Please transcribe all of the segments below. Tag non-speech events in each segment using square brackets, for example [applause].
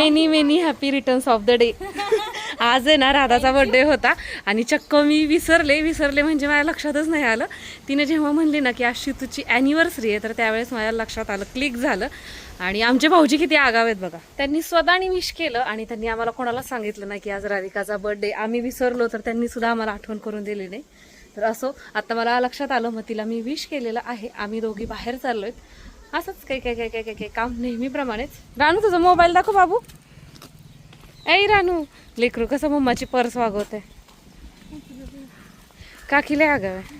Many many happy returns of the day आज आहे ना राधाचा बर्थडे होता आणि चक्क मी विसरले विसरले म्हणजे माझ्या लक्षातच नाही आलं. तिने जेव्हा म्हणली ना की आज तुझी अॅनिव्हर्सरी आहे तर त्यावेळेस माझ्या लक्षात आलं क्लिक झालं. आणि आमचे भाऊजी किती आगाव आहेत बघा. त्यांनी स्वतःनी विश केलं आणि त्यांनी आम्हाला कोणाला सांगितलं नाही की आज राधिकाचा बर्थडे आम्ही विसरलो तर त्यांनी सुद्धा आम्हाला आठवण करून दिली नाही. तर असो आता मला लक्षात आलं मग तिला मी विश केलेलं आहे. आम्ही दोघी बाहेर चाललोय. असंच काही काही काही काही काही काम नेहमीप्रमाणेच. रानू तुझा मोबाईल दाखव बाबू. ऐ रानू लेकरू कसं मम्माची पर्स वागवते? काकीले आगाव. आहे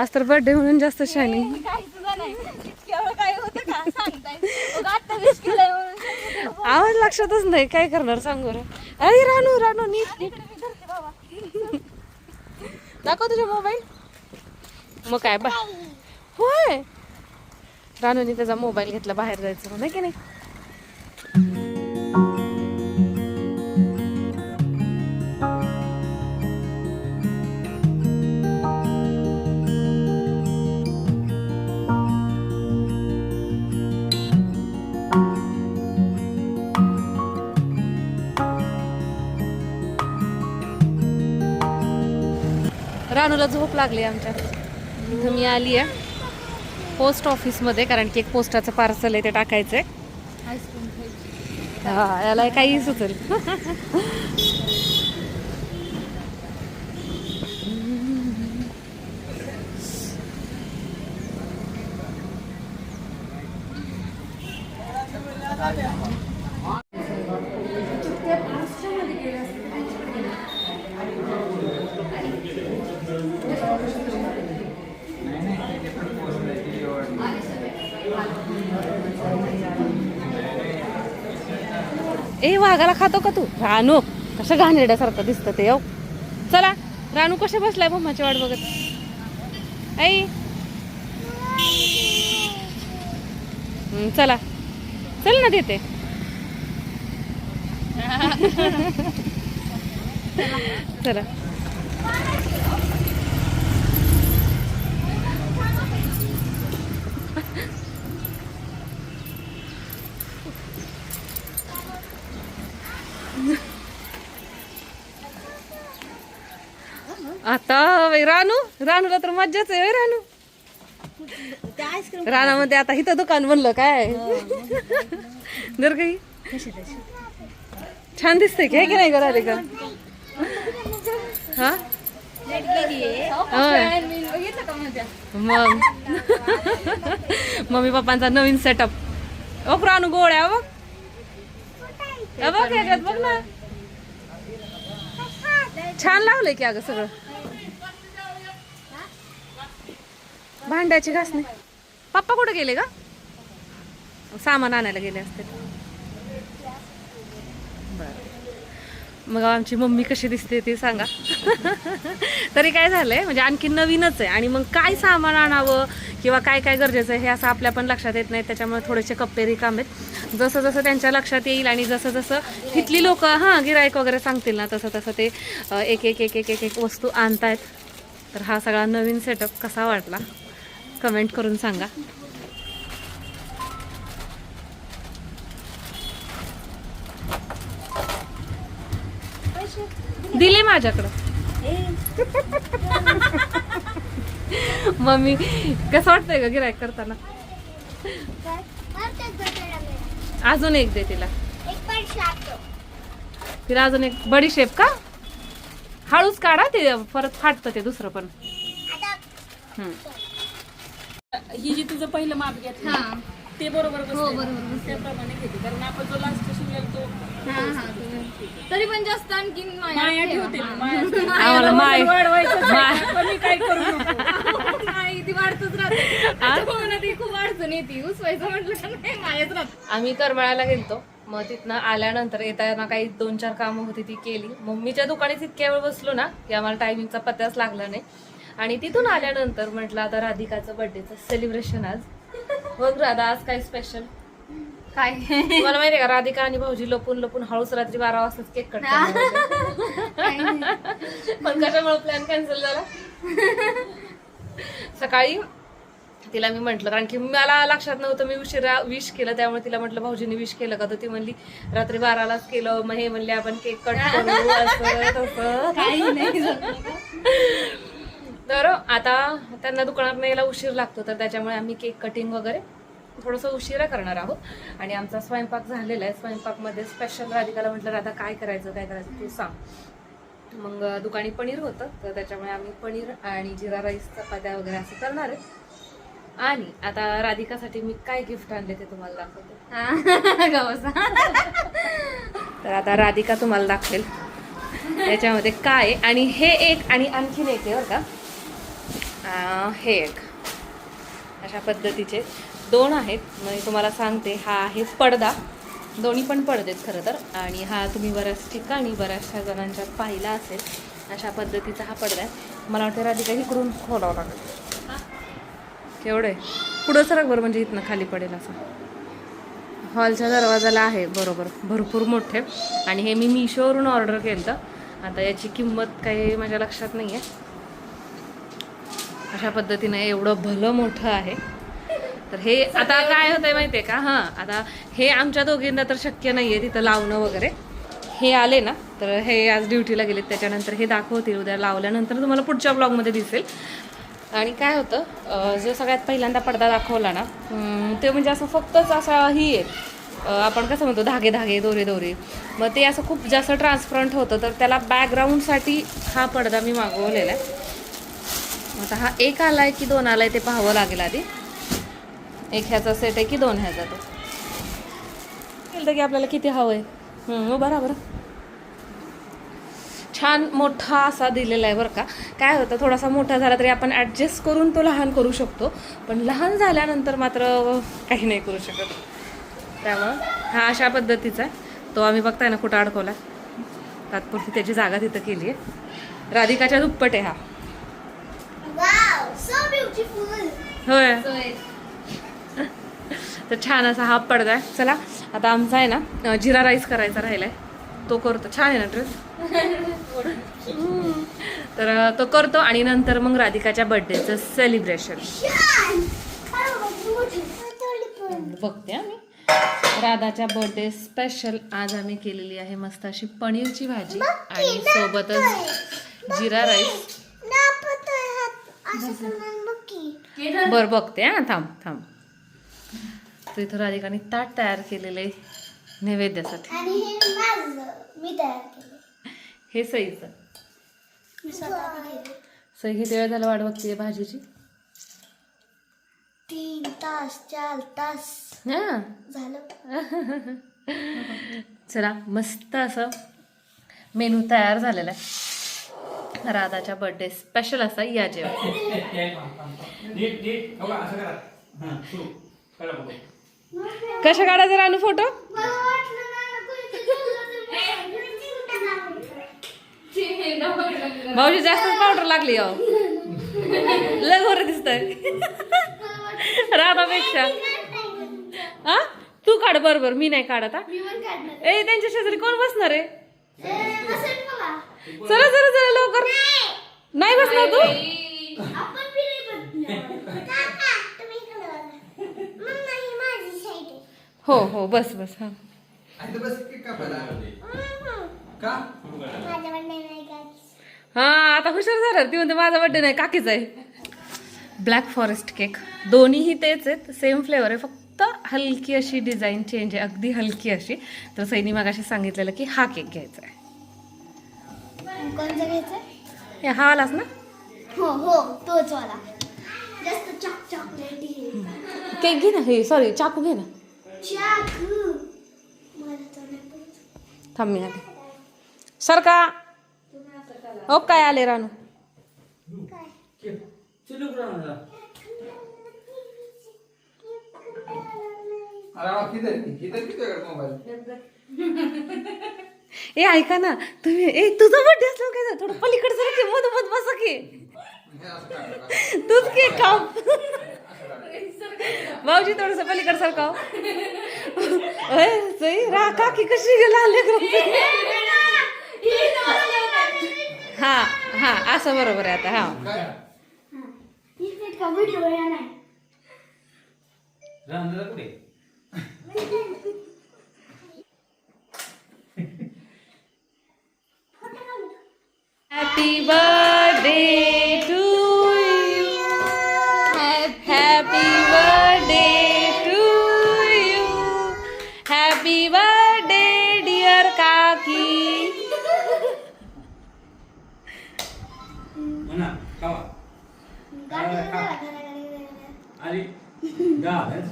आज तर बर्थडे म्हणून जास्त नाही म्हणून आवाज लक्षातच नाही. काय करणार सांग बरं अरे रानू रानू नीट नीट. दाखव तुझा मोबाईल. मग काय बा होय. रानूने त्याचा मोबाईल घेतला बाहेर जायचं म्हणून, है की नाही? रानूला झोप लागली आमच्या. इथं मी आली आहे. पोस्ट ऑफिसमध्ये कारण की एक पोस्टाचं पार्सल आहे ते टाकायचं आहे हा याला काही सुचेल. [laughs] ए वाघाला खातो का तू? रानू कसं घाणेरड्यासारखं दिसतं ते हो. चला रानू कसे बसलाय मम्माची वाट बघत. आई. चला. चल ना देते. चला आता बाई, रानू? रानूला तर मज्जाच आहे रानू? रानामध्ये आता इथं दुकान बनलं काय? जर काही छान दिसतंय की की नाही घराले का हा? मग. मम्मी पप्पांचा नवीन सेटअप ओक रानू गोळ्या बघ. अ बघ बघ ना. छान लावलंय की अगं सगळं. भांड्याची घासणी. पप्पा कुठे गेले का सामान आणायला गेले असते. मग आमची मम्मी कशी दिसते ते सांगा. [laughs] तरी काय झालंय? म्हणजे आणखी नवीनच आहे. आणि मग काय सामान आणावं किंवा काय काय गरजेचं आहे हे असं आपल्या पण लक्षात येत नाही. त्याच्यामुळे थोडेसे कप्पे रिकाम आहेत जसं जसं त्यांच्या लक्षात येईल आणि जसं जसं तिथली लोक हां गिरायक वगैरे सांगतील ना तसं तसं ते एक एक एक एक एक एक वस्तू आणतायत. तर हा सगळा नवीन सेटअप कसा वाटला? कमेंट करून सांगा. दिले माझ्याकडं. मम्मी कसं वाटतंय का गिरायक करताना? अजून एक दे तिला. तिला अजून एक बडी शेप का? हळूच काढा ते परत फाटतं ते दुसरं पण. हम्म. ही जी तुझं पहिलं माप घेतलं हा. ते बरोबर हो बसतंय. बरोबर त्याप्रमाणे घेते. कारण आपण जो लास्ट शिवलेला तो हा हा तरी पण जास्त आणखीन माया ठेवते मी, माया आम्हाला माय वाढवायचं माय कमी काय करू नको. नाही ती वाढतच राहते. त्याच्यामुळे ती खूप अडचण येते. उसवायचं म्हटलं का नाही मायाच राहत. आम्ही करमाळ्याला गेलतो. मग तिथनं आल्यानंतर येताना काही दोन चार कामं होती ती केली. मम्मीच्या दुकानात इतक्या वेळ बसलो ना की आम्हाला टायमिंगचा पत्ताच लागला नाही. आणि तिथून आल्यानंतर म्हटलं आता राधिकाचं बर्थडेचं सेलिब्रेशन आज. मग राधा आज काय स्पेशल काय? तुम्हाला माहितीये का राधिका आणि भाऊजी लपून लपून हळूच रात्री बारा वाजताच केक कट पण कशामुळे प्लॅन कॅन्सल झाला? सकाळी तिला मी म्हटलं कारण की मला लक्षात नव्हतं मी उशिरा विश केलं त्यामुळे तिला म्हटलं भाऊजीने विश केलं का? तर ती म्हणली रात्री बारालाच केलं मग हे म्हणले आपण केक कट करू असं तसं. तर आता त्यांना दुकानात यायला उशीर लागतो तर त्याच्यामुळे आम्ही केक कटिंग वगैरे थोडंसं उशिरा करणार आहोत. आणि आमचा स्वयंपाक झालेला आहे. स्वयंपाकमध्ये स्पेशल राधिकाला म्हटलं राधा काय करायचं काय करायचं तू सांग. मग दुकानी पनीर होतं तर त्याच्यामुळे आम्ही पनीर आणि जिरा राईस चपात्या वगैरे असं करणार आहे. आणि आता राधिकासाठी मी काय गिफ्ट आणले ते तुम्हाला दाखवते. हा. [laughs] तर आता राधिका तुम्हाला दाखवेल. याच्यामध्ये काय. आणि हे एक आणि आणखीन एक आहे बरं का. हे एक. अशा पद्धतीचे. दोन आहेत. मी तुम्हाला सांगते हा आहे पडदा. दोन्ही पण पडदेत खरं तर. आणि हा तुम्ही बऱ्याच ठिकाणी बऱ्याचशा जणांच्यात पाहिला असेल अशा पद्धतीचा हा पडदा आहे. मला वाटतं राधिका इकडून खोलावं लागेल. केवढं आहे? पुढं सरक बरं म्हणजे इथनं खाली पडेल असं. हॉलच्या दरवाजाला आहे बरोबर. भरपूर मोठे. आणि हे मी मिशोवरून ऑर्डर केलं आता याची किंमत काही माझ्या लक्षात नाही आहे अशा पद्धतीने एवढं भलं मोठं आहे. तर हे आता काय होतंय माहितीये का? हां आता हे आमच्या दोघींना तर शक्य नाही आहे तिथं लावणं वगैरे. हे आले ना तर हे आज ड्युटीला गेलेत त्याच्यानंतर हे दाखवतील. उद्या लावल्यानंतर तुम्हाला पुढच्या ब्लॉगमध्ये दिसेल. आणि काय होतं जो सगळ्यात पहिल्यांदा पडदा दाखवला ना ते म्हणजे असं फक्तच असा ही आहे. आपण कसं म्हणतो धागे धागे दोरे दोरे. मग ते असं खूप जास्त ट्रान्सपरंट होतं तर त्याला बॅकग्राऊंडसाठी हा पडदा मी मागवलेला आहे. आता हा एक आलाय की दोन आलाय ते पाहावं लागेल आधी. एक ह्याचा सेट आहे की दोन ह्याचा तो. केलं की आपल्याला किती हवं आहे बरोबर छान मोठा असा दिलेला आहे बरं का. काय होतं थोडासा मोठा झाला तरी आपण ॲडजस्ट करून तो लहान करू शकतो. पण लहान झाल्यानंतर मात्र काही नाही करू शकत. त्यामुळं हा अशा पद्धतीचा आहे. तो आम्ही बघताय ना कुठं अडकवला तात्पुरती त्याची जागा तिथं केली आहे राधिकाच्या दुप्पट आहे हा. होय. [laughs] तर छान असा हा पडदा आहे. चला आता आमचा आहे ना जिरा राईस करायचा राहिलाय. तो करतो. छान आहे ना ड्रेस? [laughs] तर तो करतो आणि नंतर मग राधिकाच्या बर्थडेचं सेलिब्रेशन बघते आम्ही राधाच्या बर्थडे स्पेशल आज आम्ही केलेली आहे मस्त अशी पनीरची भाजी आणि सोबतच जिरा राईस. बर बघते हा थांब थांब. तर इथं राधिकाने ताट तयार केलेलं आहे नैवेद्यासाठी. आणि हे माझं मी तयार केलं. हे सईचं. मी स्वतः केलं. सई किती वेळ झालं वाट बघते भाजीची? तीन तास चार तास हा. झालं. चला मस्त असं मेनू तयार झालेला आहे. राधाच्या बर्थडे स्पेशल असा या जेवण. कशा काढायचा रानू फोटो भाऊजी जास्तच पावडर लागली अहो. लय गोरे दिसतंय. राधापेक्षा. हा? तू काढ बरोबर मी नाही काढत ए त्यांच्या शेजारी कोण बसणार आहे? चला चला चला लवकर. नाही बसणार तू. हो हो बस बस हा? हा आता हुशार झालं. ती म्हणते माझा बर्थडे नाही काकीच आहे. ब्लॅक फॉरेस्ट केक दोन्हीही तेच आहेत सेम फ्लेवर आहे फक्त हलकी अशी डिझाईन चेंज आहे. अगदी हलकी अशी. तर सैनी मागाशी सांगितलेलं की हा केक घ्यायचा आहे. कोणतं घ्यायचं? हे हा आलास ना? हो हो तोच वाला. जास्त चॉक चॉकलेटी केक घे ना हे सॉरी चाकू घे ना. चाकू. मला तो नाही पाहिजे. थांब मी आले. सरका. हो काय आले रानू? काय? चलू कुठं ए ऐका ना तुम्ही ए तुझा बर्थडे असला काय? थोडं पलीकडे जरा की मध मध बसा की. तूच केक खाऊ भाऊजी थोडस पलीकडे सरकाव अय सई रा काकी कशी गेला हा हा असं बरोबर आहे आता हा. काय ही नीट का व्हिडिओ या नाही राहणार कुठे happy birthday to you happy birthday to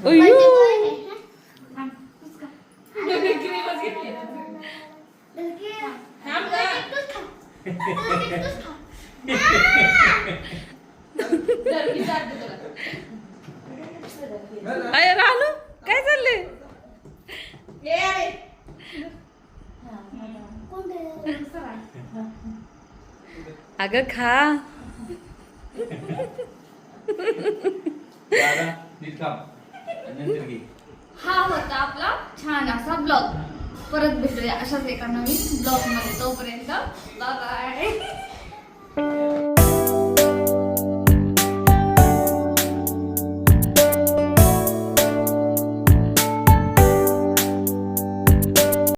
you गा मी जाते तुला अय रानू काय चाललंय? अगं खा. दादा नीट खा. नंतर घे. हा होता आपला छान असा ब्लॉग. परत भेटूया अशाच एका नवीन ब्लॉगमध्ये तोपर्यंत बाय.